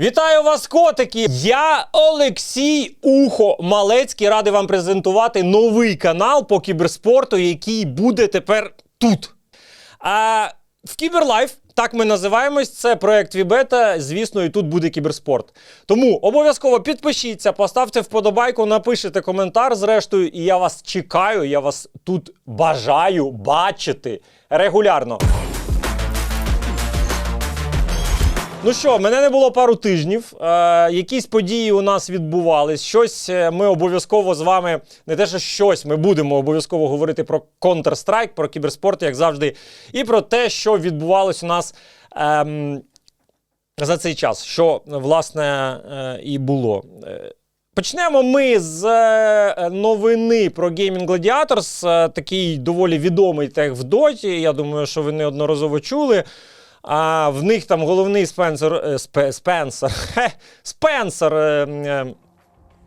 Вітаю вас, котики! Я Олексій Ухо Малецький. Радий вам презентувати новий канал по кіберспорту, який буде тепер тут. А в Кіберлайф, так ми називаємось, це проект Вібета. Звісно, і тут буде кіберспорт. Тому обов'язково підпишіться, поставте вподобайку, напишите коментар. Зрештою, і я вас чекаю, я вас тут бажаю бачити регулярно. Ну що, мене не було пару тижнів. Е, якісь події у нас відбувались. Щось е, ми обов'язково з вами, не те, що щось, ми будемо обов'язково говорити про Counter-Strike, про кіберспорт, як завжди, і про те, що відбувалось у нас ем, за цей час, що власне е, і було. Е, Почнемо ми з е, новини про Gaming Gladiators, е, такий доволі відомий тех в доті. Я думаю, що ви неодноразово чули. А в них там головний Спенсер, е, спе,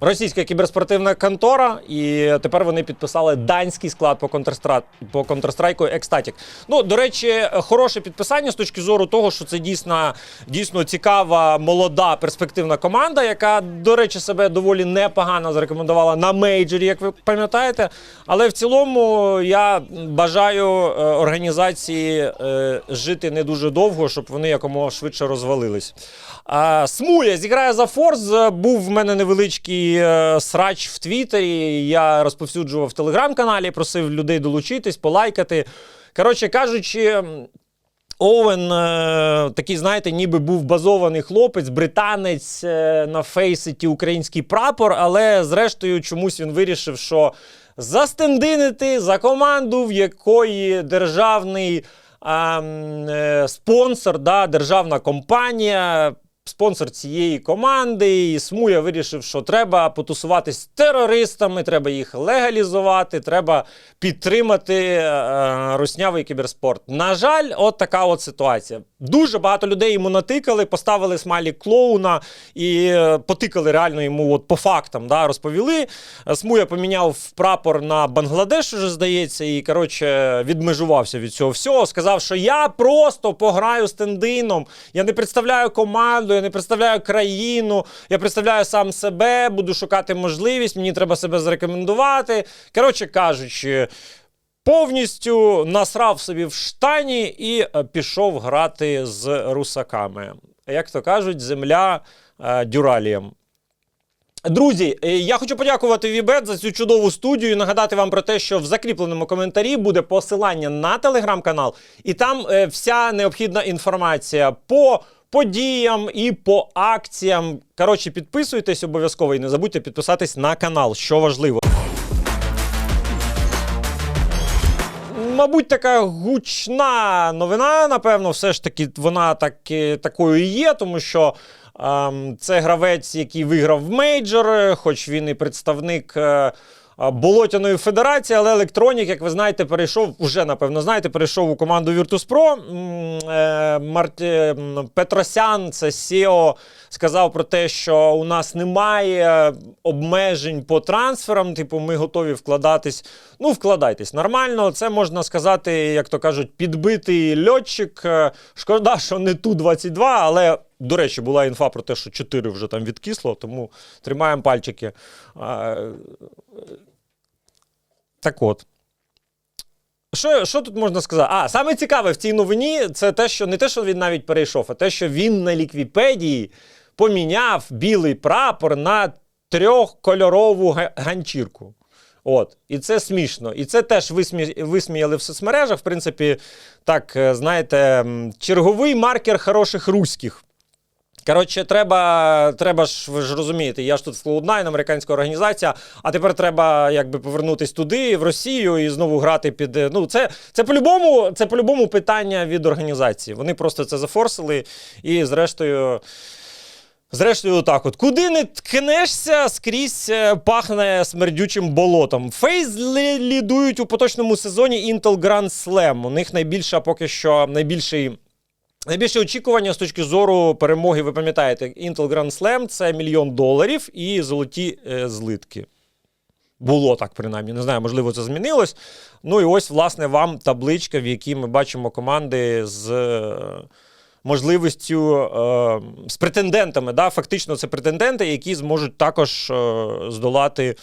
російська кіберспортивна контора, і тепер вони підписали данський склад по Counter-Strike, по Counter-Strike Ecstatic. Ну, до речі, хороше підписання з точки зору того, що це дійсно, дійсно цікава, молода, перспективна команда, яка, до речі, себе доволі непогано зарекомендувала на мейджорі, як ви пам'ятаєте. Але в цілому я бажаю е, організації е, жити не дуже довго, щоб вони якомога швидше розвалились. Смуля зіграє за Форс. Був в мене невеличкий е, срач в Твіттері. Я розповсюджував в телеграм-каналі, просив людей долучитись, полайкати. Коротше кажучи. Оуен е, такий, знаєте, ніби був базований хлопець, британець е, на фейситі український прапор, але зрештою чомусь він вирішив, що застендинити за команду, в якої державний а, е, спонсор, да, державна компанія. Спонсор цієї команди, і Смуя вирішив, що треба потусуватись терористами, треба їх легалізувати, треба підтримати е, руснявий кіберспорт. На жаль, от така от ситуація. Дуже багато людей йому натикали, поставили смайлік клоуна і е, потикали реально йому от по фактам. Да, розповіли. Е, Смуя поміняв прапор на Бангладеш, уже здається, і коротше відмежувався від цього всього. Сказав, що я просто пограю з тендином, я не представляю команду, я не представляю країну, я представляю сам себе, буду шукати можливість, мені треба себе зарекомендувати. Коротше кажучи. Повністю насрав собі в штані і е, пішов грати з русаками. Як то кажуть, земля е, дюралієм. Друзі, е, я хочу подякувати Вібет за цю чудову студію. і Нагадати вам про те, що в закріпленому коментарі буде посилання на телеграм-канал, і там вся необхідна інформація по подіям і по акціям. Коротше, підписуйтесь обов'язково і не забудьте підписатись на канал, що важливо. Мабуть, така гучна новина, напевно, все ж таки вона так, е, такою і є, тому що ем, це гравець, який виграв мейджор, е, хоч він і представник. е, Болотяної федерації, але Електронік, як ви знаєте, перейшов, уже напевно знаєте, перейшов у команду Virtus.pro. М, е, е, Петросян, це SEO, сказав про те, що у нас немає обмежень по трансферам. Типу, ми готові вкладатись. Ну, вкладайтесь нормально. Це можна сказати, як то кажуть, підбитий льотчик. Е, Шкода, що не ту 22, але. До речі, була інфа про те, що 4 вже там відкисло, тому тримаємо пальчики. А, так от. Що, що тут можна сказати? А, саме цікаве в цій новині це те, що не те, що він навіть перейшов, а те, що він на ліквіпедії поміняв білий прапор на трьохкольорову ганчірку. От, і це смішно. І це теж висмі... висміяли в соцмережах. В принципі, так, е, знаєте, черговий маркер хороших руських. Коротше, треба, треба ж, ви ж розумієте, я ж тут Cloud9, американська організація, а тепер треба якби повернутись туди, в Росію, і знову грати під. е, Ну, це, це по-любому, це по-любому питання від організації. Вони просто це зафорсили і, зрештою. Зрештою, так от. Куди не ткнешся, скрізь е, пахне смердючим болотом. Фейз лідують у поточному сезоні Intel Grand Slam. У них найбільша поки що найбільший. Найбільше очікування з точки зору перемоги, ви пам'ятаєте, Intel Grand Slam це мільйон доларів і золоті е, злитки. Було так, принаймні. Не знаю, можливо, це змінилось. Ну і ось, власне, вам табличка, в якій ми бачимо команди з е, можливістю е, з претендентами. Да? Фактично, це претенденти, які зможуть також е, здолати,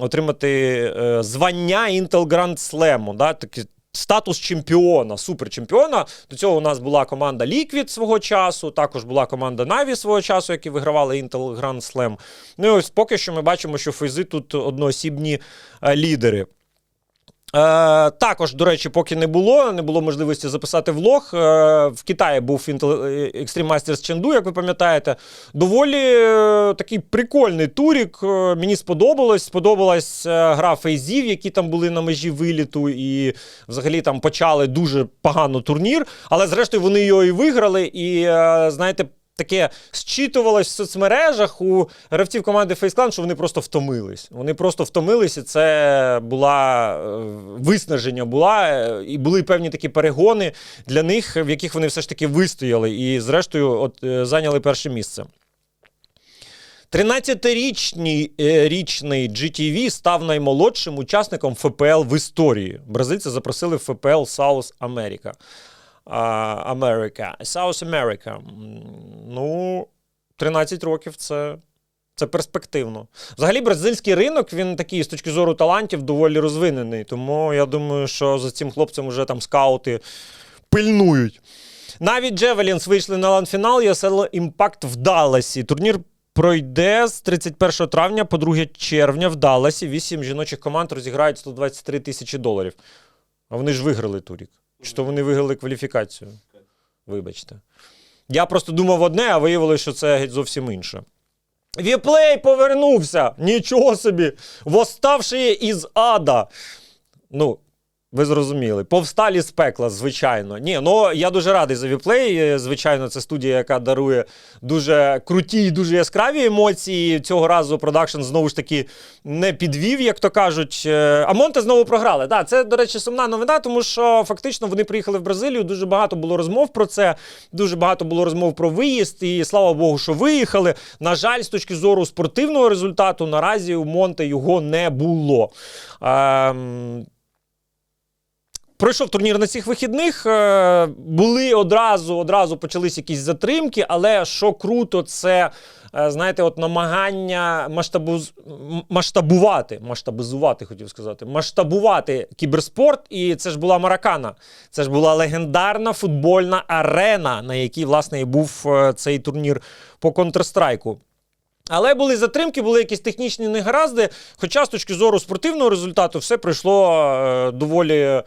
отримати е, звання Intel Grand Slam. Да? Такі, Статус чемпіона, суперчемпіона. До цього у нас була команда Ліквід свого часу, також була команда Наві свого часу, які вигравали Intel Grand Slam. Ну і ось поки що ми бачимо, що фейзи тут одноосібні е, лідери. Е, також, до речі, поки не було, не було можливості записати влог. Е, в Китаї був Intel Extreme Masters Chengdu, як ви пам'ятаєте. Доволі е, такий прикольний турік. Е, мені сподобалось. Сподобалась е, гра фейзів, які там були на межі виліту, і взагалі там почали дуже погано турнір. Але зрештою вони його і виграли. І е, знаєте. Таке зчитувалось в соцмережах у гравців команди Face Clan, що вони просто втомились. Вони просто втомились, і це була е, виснаження була, е, і були певні такі перегони для них, в яких вони все ж таки вистояли і, зрештою, от е, зайняли перше місце. 13-річний е, річний GTV став наймолодшим учасником ФПЛ в історії. Бразильці запросили в ФПЛ South America. Америка. South America. Ну, 13 років це. Це перспективно. Взагалі, бразильський ринок він такий з точки зору талантів доволі розвинений. Тому я думаю, що за цим хлопцем вже там скаути пильнують. Навіть Джевелінс вийшли на ланфінал, ESL Імпакт в Далласі. Турнір пройде з 31 травня по 2 червня в Далласі. Вісім жіночих команд розіграють 123 тисячі доларів. А вони ж виграли турік. То вони виграли кваліфікацію? Вибачте. Я просто думав одне, а виявилося, що це геть зовсім інше. Віплей повернувся! Нічого собі! Восставши із ада. Ну, ви зрозуміли. Повсталі з пекла, звичайно. Ні, ну я дуже радий за Віплей. Е, Звичайно, це студія, яка дарує дуже круті і дуже яскраві емоції. Цього разу продакшн знову ж таки не підвів, як то кажуть. Е, А Монте знову програли. Да, це, до речі, сумна новина, тому що фактично вони приїхали в Бразилію. Дуже багато було розмов про це. Дуже багато було розмов про виїзд. І слава Богу, що виїхали. На жаль, з точки зору спортивного результату, наразі у Монте його не було. Ем, Пройшов турнір на цих вихідних. е, Були одразу, одразу почались якісь затримки, але що круто, це е, знаєте, от намагання масштабуз... масштабувати, масштабизувати, хотів сказати, масштабувати кіберспорт. І це ж була Маракана. Це ж була легендарна футбольна арена, на якій, власне, і був е, цей турнір по Counter-Strike. Але були затримки, були якісь технічні негаразди. Хоча з точки зору спортивного результату все пройшло е, доволі, е,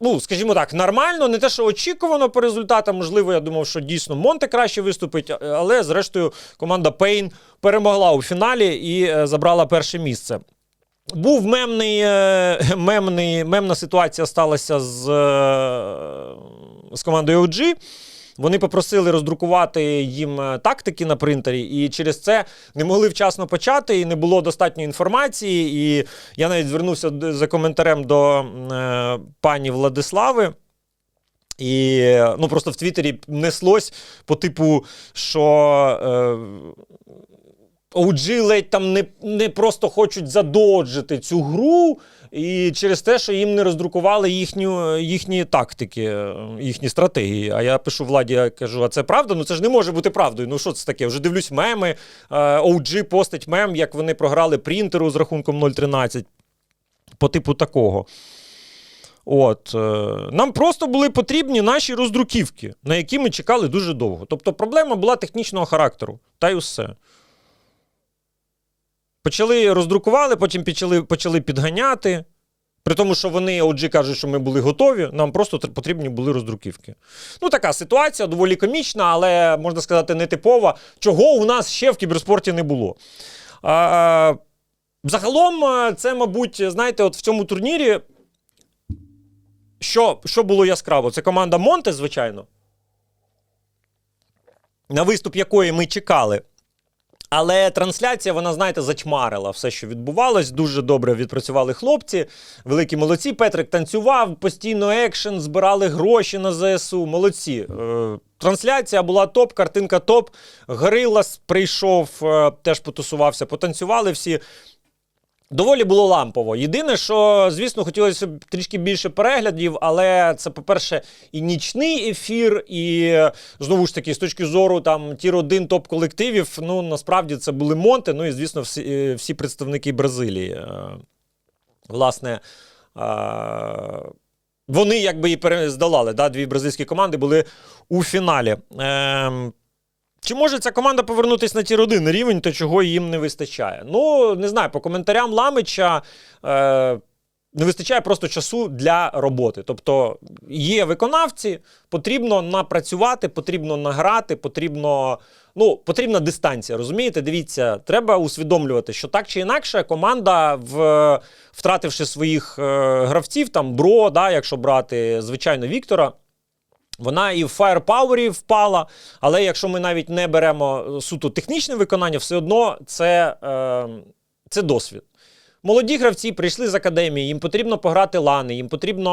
ну, скажімо так, нормально. Не те, що очікувано по результатам. Можливо, я думав, що дійсно Монте краще виступить, е, але зрештою команда Пейн перемогла у фіналі і е, забрала перше місце. Був мемний, е, мемний, мемна ситуація сталася з, е, з командою OG. Вони попросили роздрукувати їм е, тактики на принтері, і через це не могли вчасно почати, і не було достатньо інформації. І я навіть звернувся за коментарем до е, пані Владислави. І ну, просто в Твіттері неслось по типу, що е, OG ледь там не, не просто хочуть задоджити цю гру, і через те, що їм не роздрукували їхню, їхні тактики, їхні стратегії. А я пишу владі, я кажу: а це правда? Ну це ж не може бути правдою. Ну що це таке? Вже дивлюсь меми. е, OG постить мем, як вони програли принтеру з рахунком 0.13. По типу такого. От, е, нам просто були потрібні наші роздруківки, на які ми чекали дуже довго. Тобто проблема була технічного характеру. Та й усе. Почали роздрукували, потім почали, почали підганяти. При тому, що вони OG кажуть, що ми були готові, нам просто потрібні були роздруківки. Ну, така ситуація доволі комічна, але можна сказати, нетипова. Чого у нас ще в кіберспорті не було. А, загалом, е, це, мабуть, знаєте, от в цьому турнірі. Що, що було яскраво? Це команда Монте, звичайно, на виступ якої ми чекали. Але трансляція, вона, знаєте, затьмарила все, що відбувалось. Дуже добре відпрацювали хлопці. Великі молодці. Петрик танцював, постійно екшен, збирали гроші на ЗСУ. Молодці. Е, трансляція була топ, картинка топ. Грилас прийшов, е, теж потусувався, потанцювали всі. Доволі було лампово. Єдине, що, звісно, хотілося б трішки більше переглядів, але це, по-перше, і нічний ефір, і знову ж таки, з точки зору там тір 1 топ-колективів, ну насправді це були Монти, ну і звісно, всі, е, всі представники Бразилії. Е, Власне, е, вони якби і пере- здолали. Да? Дві бразильські команди були у фіналі. Чи може ця команда повернутися на тір 1 рівень, то чого їм не вистачає? Ну, не знаю, по коментарям Ламича е, не вистачає просто часу для роботи. Тобто є виконавці, потрібно напрацювати, потрібно награти, потрібно. Ну, потрібна дистанція, розумієте? Дивіться, треба усвідомлювати, що так чи інакше команда, в, втративши своїх е, гравців, там Бро, да, якщо брати, звичайно, Віктора, вона і в фаєрпауері впала, але якщо ми навіть не беремо суто технічне виконання, все одно це, е, це досвід. Молоді гравці прийшли з академії, їм потрібно пограти лани, їм потрібно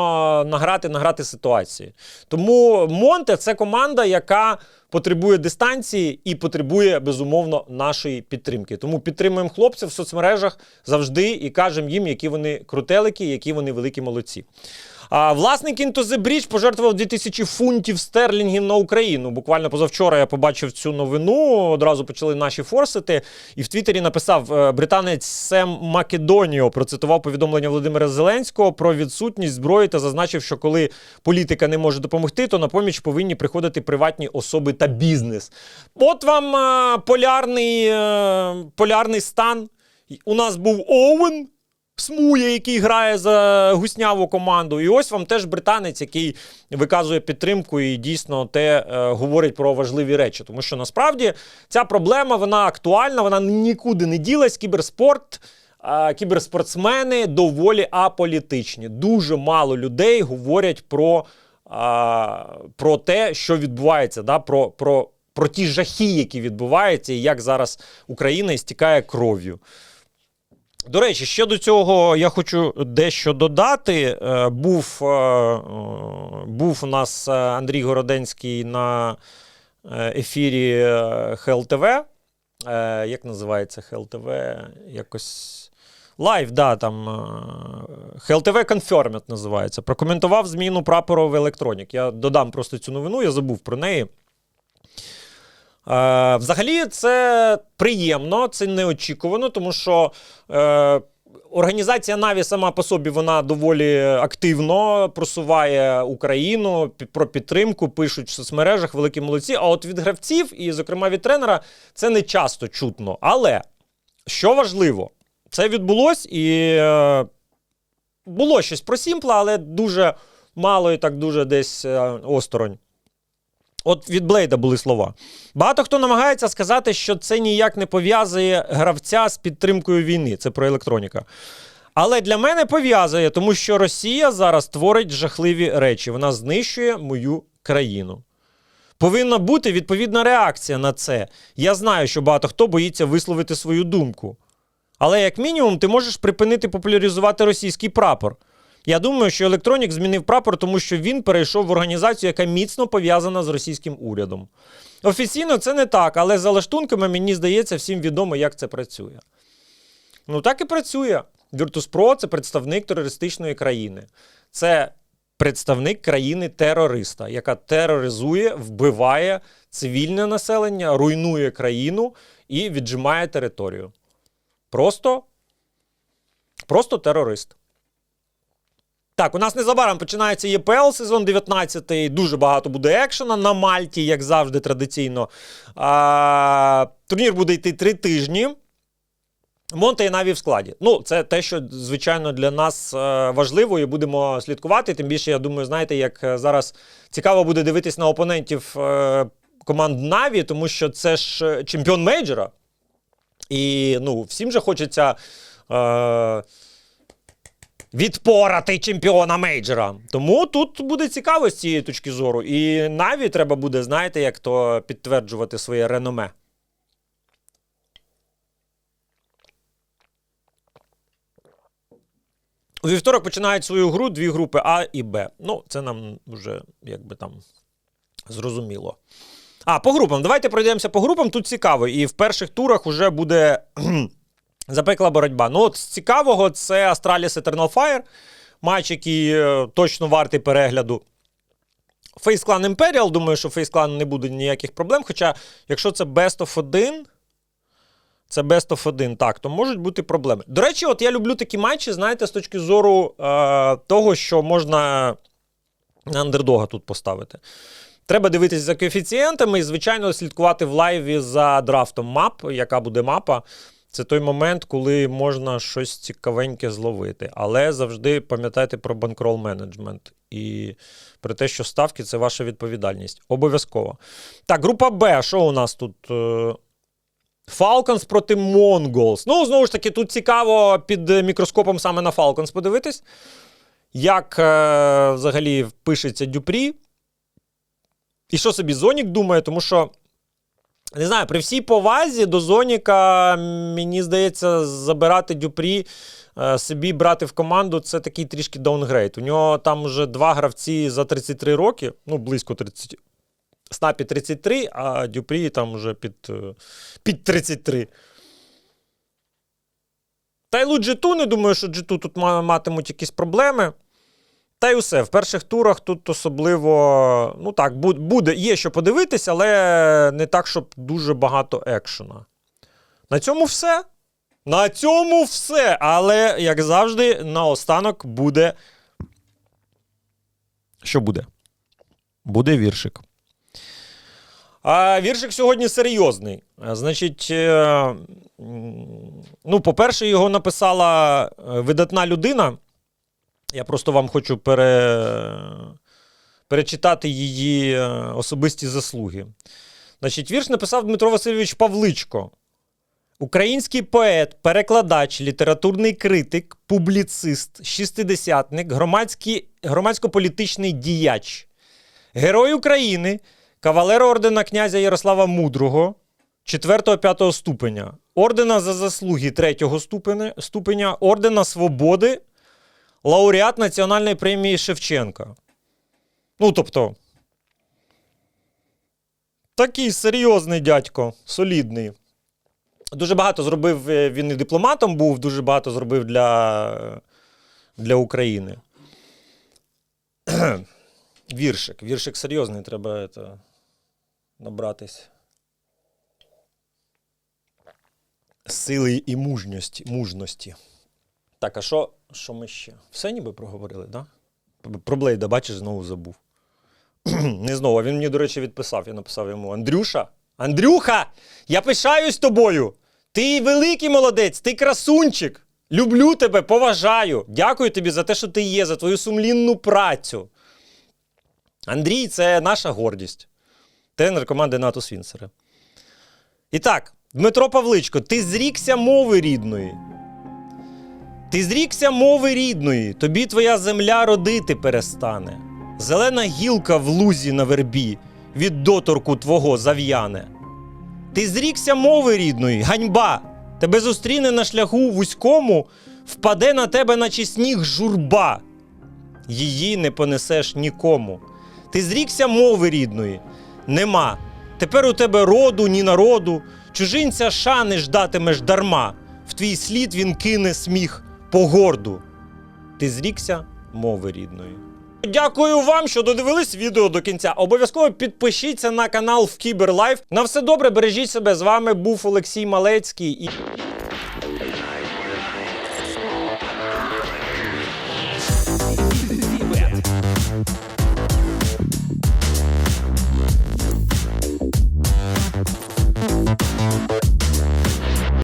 награти, награти ситуації. Тому Монте це команда, яка потребує дистанції і потребує безумовно нашої підтримки. Тому підтримуємо хлопців в соцмережах завжди і кажемо їм, які вони крутелики, які вони великі молодці. Власник Into the Bridge пожертвував 2000 фунтів стерлінгів на Україну. Буквально позавчора я побачив цю новину. Одразу почали наші форсити. І в Твіттері написав е, британець Сем Македоніо. Процитував повідомлення Володимира Зеленського про відсутність зброї та зазначив, що коли політика не може допомогти, то на поміч повинні приходити приватні особи та бізнес. От вам е, полярний, е, полярний стан. У нас був Оуен. Смує, який грає за гусняву команду. І ось вам теж британець, який виказує підтримку і дійсно те е, говорить про важливі речі. Тому що насправді ця проблема вона актуальна, вона нікуди не ділась. Кіберспорт. е, Кіберспортсмени доволі аполітичні. Дуже мало людей говорять про, а, про те, що відбувається, да? про, про, про ті жахи, які відбуваються, і як зараз Україна істікає кров'ю. До речі, ще до цього я хочу дещо додати. Е, Був, е, був у нас е, Андрій Городенський на ефірі ХЛТВ. Як називається ХЛТВ? Якось. Лайв, да, там ХЛТВ Confirmed називається. Прокоментував зміну прапору в електронік. Я додам просто цю новину, я забув про неї. Е, взагалі, це приємно, це неочікувано, тому що е, організація Наві сама по собі вона доволі активно просуває Україну про підтримку, пишуть в соцмережах, великі молодці. А от від гравців, і, зокрема, від тренера, це не часто чутно. Але що важливо, це відбулось і е, було щось про Сімпла, але дуже мало і так дуже десь е, осторонь. От від Блейда були слова. Багато хто намагається сказати, що це ніяк не пов'язує гравця з підтримкою війни. Це про електроніка. Але для мене пов'язує, тому що Росія зараз творить жахливі речі. Вона знищує мою країну. Повинна бути відповідна реакція на це. Я знаю, що багато хто боїться висловити свою думку. Але як мінімум ти можеш припинити популяризувати російський прапор. Я думаю, що Електронік змінив прапор, тому що він перейшов в організацію, яка міцно пов'язана з російським урядом. Офіційно це не так, але за лаштунками мені здається всім відомо, як це працює. Ну так і працює. Virtus.pro – це представник терористичної країни. Це представник країни-терориста, яка тероризує, вбиває цивільне населення, руйнує країну і віджимає територію. Просто, просто терорист. Так, у нас незабаром починається ЄПЛ сезон 19. Дуже багато буде екшена на Мальті, як завжди, традиційно. А, турнір буде йти три тижні. Монте і Наві в складі. Ну, це те, що, звичайно, для нас е, важливо, і будемо слідкувати. Тим більше, я думаю, знаєте, як е, зараз цікаво буде дивитись на опонентів е, команд Наві, тому що це ж чемпіон мейджора. І ну, всім же хочеться. Відпорати чемпіона мейджора. Тому тут буде цікаво з цієї точки зору. І Наві треба буде, знаєте, як то підтверджувати своє реноме. У вівторок починають свою гру дві групи А і Б. Ну, це нам вже якби там зрозуміло. А, по групам. Давайте пройдемося по групам. Тут цікаво. І в перших турах вже буде Запекла боротьба. Ну, от з цікавого, це Astralis Eternal Fire, матч, який е, точно вартий перегляду. Face Clan Imperial, думаю, що Face Clan не буде ніяких проблем. Хоча, якщо це Best of 1, це Best of 1, так, то можуть бути проблеми. До речі, от я люблю такі матчі, знаєте, з точки зору е, того, що можна на андердога тут поставити. Треба дивитися за коефіцієнтами і, звичайно, слідкувати в лайві за драфтом мап, яка буде мапа. Це той момент, коли можна щось цікавеньке зловити. Але завжди пам'ятайте про банкрол менеджмент і про те, що ставки це ваша відповідальність. Обов'язково. Так, група Б. Що у нас тут? Е, Falcons проти Mongols. Ну, знову ж таки, тут цікаво під мікроскопом саме на Falcons подивитись, як е, взагалі пишеться Дюпрі. І що собі Зонік думає, тому що. Не знаю, при всій повазі до Зоніка, мені здається, забирати Дюпрі, е, собі брати в команду це такий трішки даунгрейд. У нього там вже два гравці за 33 роки, ну, близько 30. Снапі 33, а Дюпрі там вже під, е, під 33. Та й G2, не думаю, що G2 тут матимуть якісь проблеми. Та й усе. В перших турах тут особливо. Ну так, буде, є що подивитись, але не так, щоб дуже багато екшена. На цьому все. На цьому все. Але, як завжди, наостанок буде. Що буде? Буде віршик. А віршик сьогодні серйозний. Значить, е, ну, по-перше, його написала е, видатна людина. Я просто вам хочу пере... перечитати її е, особисті заслуги. Значить, вірш написав Дмитро Васильович Павличко. Український поет, перекладач, літературний критик, публіцист, шістидесятник, громадсько-політичний діяч, герой України, кавалер ордена князя Ярослава Мудрого 4-5 ступеня, ордена за заслуги 3 ступеня, ступеня, ордена Свободи, лауреат Національної премії Шевченка. Ну, тобто, такий серйозний дядько, солідний. Дуже багато зробив е, він і дипломатом був, дуже багато зробив для, для України. Віршик. Віршик серйозний, треба это, набратись. Сили і мужності. мужності. Так, а що, що ми ще? Все ніби проговорили, так? Да? Про Блейда, бачиш, знову забув. Не знову. а Він мені, до речі, відписав. Я написав йому: Андрюша, Андрюха, я пишаюсь тобою. Ти великий молодець, ти красунчик. Люблю тебе, поважаю. Дякую тобі за те, що ти є, за твою сумлінну працю. Андрій це наша гордість. Тренер команди НАТО Свінцера. І так, Дмитро Павличко, ти зрікся мови рідної. Ти зрікся мови рідної, тобі твоя земля родити перестане. Зелена гілка в лузі на вербі від доторку твого зав'яне. Ти зрікся мови рідної, ганьба! Тебе зустріне на шляху вузькому, впаде на тебе, наче сніг журба. Її не понесеш нікому. Ти зрікся мови рідної, нема. Тепер у тебе роду, ні народу, чужинця шани ждатимеш дарма. В твій слід він кине сміх погорду. Ти зрікся мови рідної. Дякую вам, що додивились відео до кінця. Обов'язково підпишіться на канал в Кіберлайф. На все добре, бережіть себе. З вами був Олексій Малецький і.